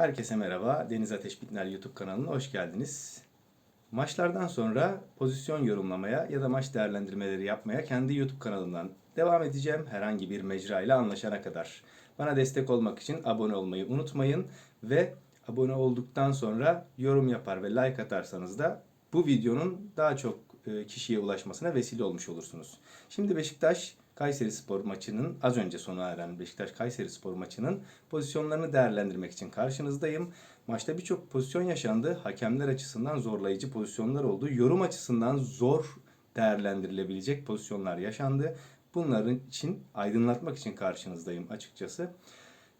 Herkese merhaba. Deniz Ateş Bitner YouTube kanalına hoş geldiniz. Maçlardan sonra pozisyon yorumlamaya ya da maç değerlendirmeleri yapmaya kendi YouTube kanalımdan devam edeceğim. Herhangi bir mecra ile anlaşana kadar. Bana destek olmak için abone olmayı unutmayın ve abone olduktan sonra yorum yapar ve like atarsanız da bu videonun daha çok e, kişiye ulaşmasına vesile olmuş olursunuz. Şimdi Beşiktaş Kayseri Spor maçının az önce sona eren Beşiktaş Kayseri Spor maçının pozisyonlarını değerlendirmek için karşınızdayım. Maçta birçok pozisyon yaşandı. Hakemler açısından zorlayıcı pozisyonlar oldu. Yorum açısından zor değerlendirilebilecek pozisyonlar yaşandı. Bunların için aydınlatmak için karşınızdayım açıkçası.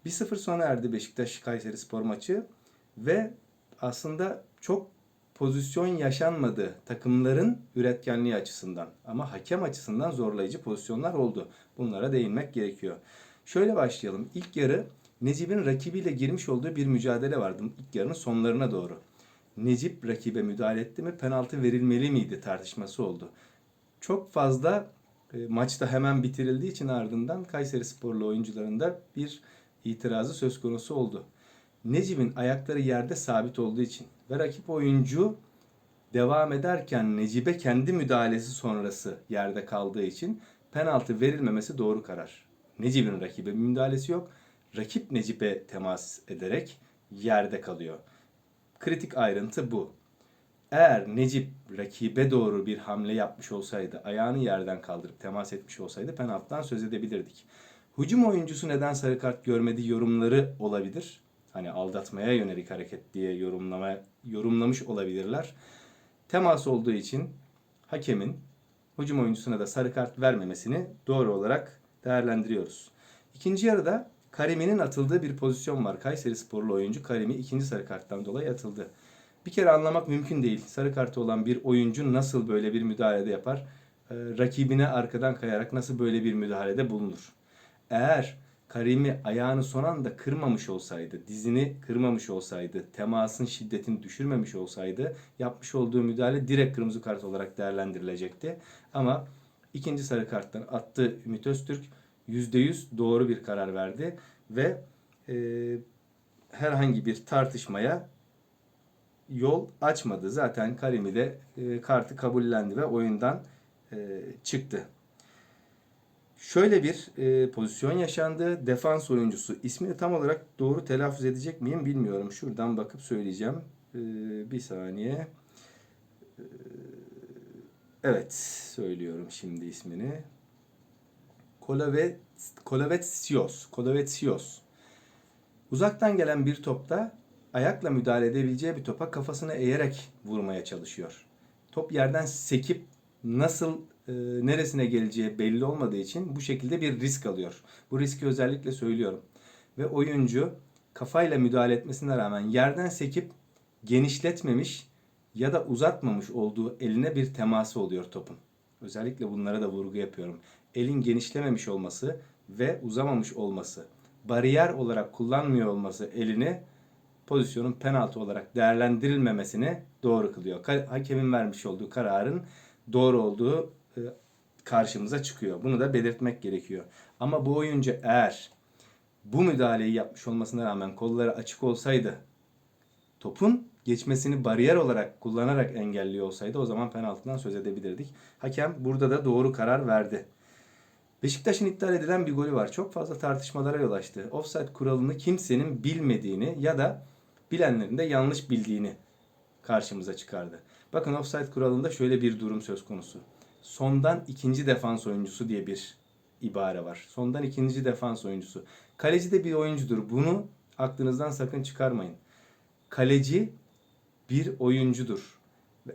1-0 sona erdi Beşiktaş Kayseri Spor maçı ve aslında çok pozisyon yaşanmadı takımların üretkenliği açısından. Ama hakem açısından zorlayıcı pozisyonlar oldu. Bunlara değinmek gerekiyor. Şöyle başlayalım. İlk yarı Necip'in rakibiyle girmiş olduğu bir mücadele vardı. İlk yarının sonlarına doğru. Necip rakibe müdahale etti mi penaltı verilmeli miydi tartışması oldu. Çok fazla e, maçta hemen bitirildiği için ardından Kayseri Sporlu oyuncuların da bir itirazı söz konusu oldu. Necip'in ayakları yerde sabit olduğu için ve rakip oyuncu devam ederken Necip'e kendi müdahalesi sonrası yerde kaldığı için penaltı verilmemesi doğru karar. Necip'in rakibe bir müdahalesi yok. Rakip Necip'e temas ederek yerde kalıyor. Kritik ayrıntı bu. Eğer Necip rakibe doğru bir hamle yapmış olsaydı, ayağını yerden kaldırıp temas etmiş olsaydı penaltıdan söz edebilirdik. Hücum oyuncusu neden sarı kart görmedi yorumları olabilir. Hani aldatmaya yönelik hareket diye yorumlama yorumlamış olabilirler. Temas olduğu için hakemin hücum oyuncusuna da sarı kart vermemesini doğru olarak değerlendiriyoruz. İkinci yarıda Karimi'nin atıldığı bir pozisyon var. Kayseri sporlu oyuncu Karimi ikinci sarı karttan dolayı atıldı. Bir kere anlamak mümkün değil. Sarı kartı olan bir oyuncu nasıl böyle bir müdahalede yapar? Ee, rakibine arkadan kayarak nasıl böyle bir müdahalede bulunur? Eğer Karimi ayağını son anda kırmamış olsaydı, dizini kırmamış olsaydı, temasın şiddetini düşürmemiş olsaydı yapmış olduğu müdahale direkt kırmızı kart olarak değerlendirilecekti. Ama ikinci sarı karttan attı Ümit Öztürk %100 doğru bir karar verdi ve e, herhangi bir tartışmaya yol açmadı. Zaten Karimi de e, kartı kabullendi ve oyundan e, çıktı. Şöyle bir e, pozisyon yaşandı. Defans oyuncusu. İsmini tam olarak doğru telaffuz edecek miyim bilmiyorum. Şuradan bakıp söyleyeceğim. E, bir saniye. E, evet söylüyorum şimdi ismini. Kolavet, Kolavetsios. Kolavetsios. Uzaktan gelen bir topta ayakla müdahale edebileceği bir topa kafasını eğerek vurmaya çalışıyor. Top yerden sekip nasıl e, neresine geleceği belli olmadığı için bu şekilde bir risk alıyor. Bu riski özellikle söylüyorum. Ve oyuncu kafayla müdahale etmesine rağmen yerden sekip genişletmemiş ya da uzatmamış olduğu eline bir teması oluyor topun. Özellikle bunlara da vurgu yapıyorum. Elin genişlememiş olması ve uzamamış olması, bariyer olarak kullanmıyor olması elini pozisyonun penaltı olarak değerlendirilmemesini doğru kılıyor. Hakemin vermiş olduğu kararın doğru olduğu karşımıza çıkıyor. Bunu da belirtmek gerekiyor. Ama bu oyuncu eğer bu müdahaleyi yapmış olmasına rağmen kolları açık olsaydı topun geçmesini bariyer olarak kullanarak engelliyor olsaydı o zaman penaltıdan söz edebilirdik. Hakem burada da doğru karar verdi. Beşiktaş'ın iptal edilen bir golü var. Çok fazla tartışmalara yol açtı. Offside kuralını kimsenin bilmediğini ya da bilenlerin de yanlış bildiğini karşımıza çıkardı. Bakın offside kuralında şöyle bir durum söz konusu. Sondan ikinci defans oyuncusu diye bir ibare var. Sondan ikinci defans oyuncusu. Kaleci de bir oyuncudur. Bunu aklınızdan sakın çıkarmayın. Kaleci bir oyuncudur.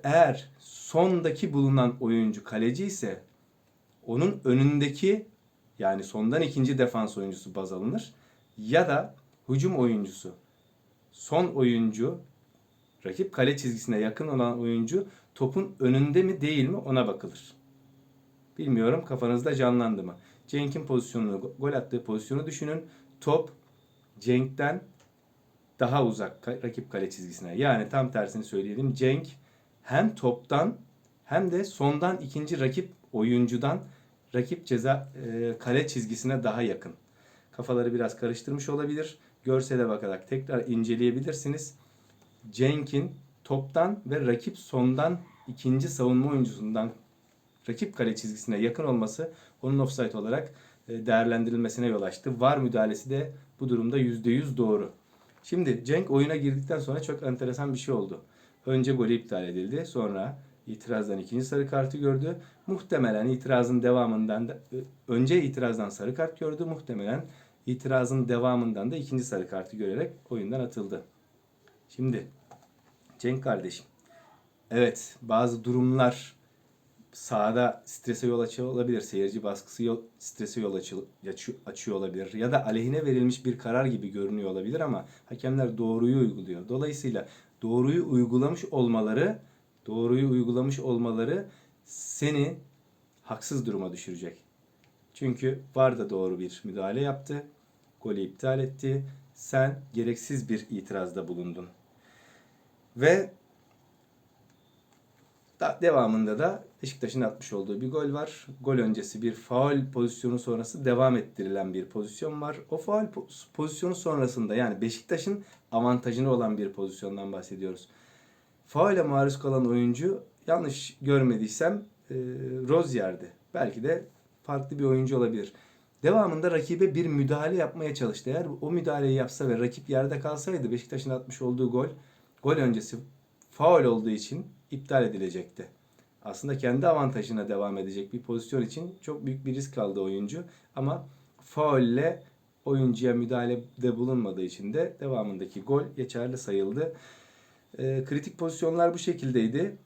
Eğer sondaki bulunan oyuncu kaleci ise onun önündeki yani sondan ikinci defans oyuncusu baz alınır. Ya da hücum oyuncusu. Son oyuncu rakip kale çizgisine yakın olan oyuncu topun önünde mi değil mi ona bakılır. Bilmiyorum kafanızda canlandı mı? Cenk'in pozisyonunu, gol attığı pozisyonu düşünün. Top Cenk'ten daha uzak rakip kale çizgisine. Yani tam tersini söyleyelim. Cenk hem toptan hem de sondan ikinci rakip oyuncudan rakip ceza e, kale çizgisine daha yakın. Kafaları biraz karıştırmış olabilir. görsele bakarak tekrar inceleyebilirsiniz. Cenk'in toptan ve rakip sondan ikinci savunma oyuncusundan rakip kale çizgisine yakın olması onun offside olarak e, değerlendirilmesine yol açtı. VAR müdahalesi de bu durumda %100 doğru. Şimdi Cenk oyuna girdikten sonra çok enteresan bir şey oldu. Önce golü iptal edildi. Sonra itirazdan ikinci sarı kartı gördü. Muhtemelen itirazın devamından da önce itirazdan sarı kart gördü. Muhtemelen itirazın devamından da ikinci sarı kartı görerek oyundan atıldı. Şimdi Cenk kardeşim. Evet bazı durumlar sahada strese yol açıyor olabilir. Seyirci baskısı yol, strese yol açı- açı- açıyor olabilir. Ya da aleyhine verilmiş bir karar gibi görünüyor olabilir ama hakemler doğruyu uyguluyor. Dolayısıyla doğruyu uygulamış olmaları doğruyu uygulamış olmaları seni haksız duruma düşürecek. Çünkü VAR da doğru bir müdahale yaptı. Golü iptal etti. Sen gereksiz bir itirazda bulundun. Ve da- devamında da Beşiktaş'ın atmış olduğu bir gol var. Gol öncesi bir faul pozisyonu sonrası devam ettirilen bir pozisyon var. O faul po- pozisyonu sonrasında yani Beşiktaş'ın avantajını olan bir pozisyondan bahsediyoruz. Faule maruz kalan oyuncu yanlış görmediysem e, Rozier'di. Belki de farklı bir oyuncu olabilir. Devamında rakibe bir müdahale yapmaya çalıştı. Eğer o müdahaleyi yapsa ve rakip yerde kalsaydı Beşiktaş'ın atmış olduğu gol gol öncesi faul olduğu için iptal edilecekti. Aslında kendi avantajına devam edecek bir pozisyon için çok büyük bir risk aldı oyuncu. Ama faulle oyuncuya müdahalede bulunmadığı için de devamındaki gol geçerli sayıldı. Ee, kritik pozisyonlar bu şekildeydi.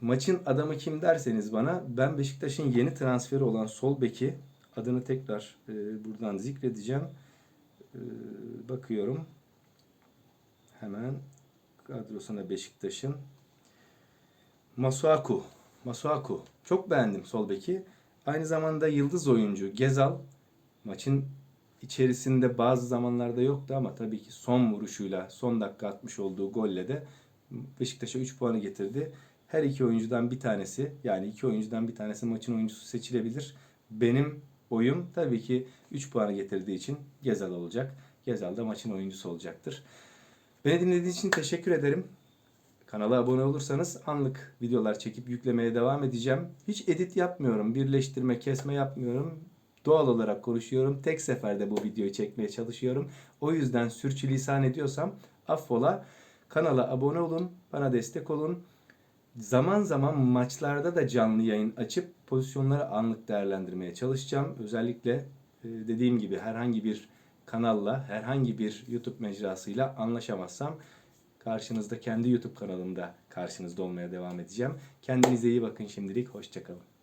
Maçın adamı kim derseniz bana ben Beşiktaş'ın yeni transferi olan sol beki adını tekrar e, buradan zikredeceğim. E, bakıyorum. Hemen kadrosuna Beşiktaş'ın Masuaku. Masuaku. Çok beğendim sol beki. Aynı zamanda yıldız oyuncu Gezal maçın içerisinde bazı zamanlarda yoktu ama tabii ki son vuruşuyla son dakika atmış olduğu golle de Beşiktaş'a 3 puanı getirdi. Her iki oyuncudan bir tanesi yani iki oyuncudan bir tanesi maçın oyuncusu seçilebilir. Benim oyum tabii ki 3 puanı getirdiği için Gezal olacak. Gezal da maçın oyuncusu olacaktır. Beni dinlediğiniz için teşekkür ederim. Kanala abone olursanız anlık videolar çekip yüklemeye devam edeceğim. Hiç edit yapmıyorum. Birleştirme, kesme yapmıyorum. Doğal olarak konuşuyorum. Tek seferde bu videoyu çekmeye çalışıyorum. O yüzden sürçülisan ediyorsam affola. Kanala abone olun. Bana destek olun. Zaman zaman maçlarda da canlı yayın açıp pozisyonları anlık değerlendirmeye çalışacağım. Özellikle e, dediğim gibi herhangi bir kanalla, herhangi bir YouTube mecrasıyla anlaşamazsam karşınızda kendi YouTube kanalımda karşınızda olmaya devam edeceğim. Kendinize iyi bakın şimdilik. Hoşçakalın.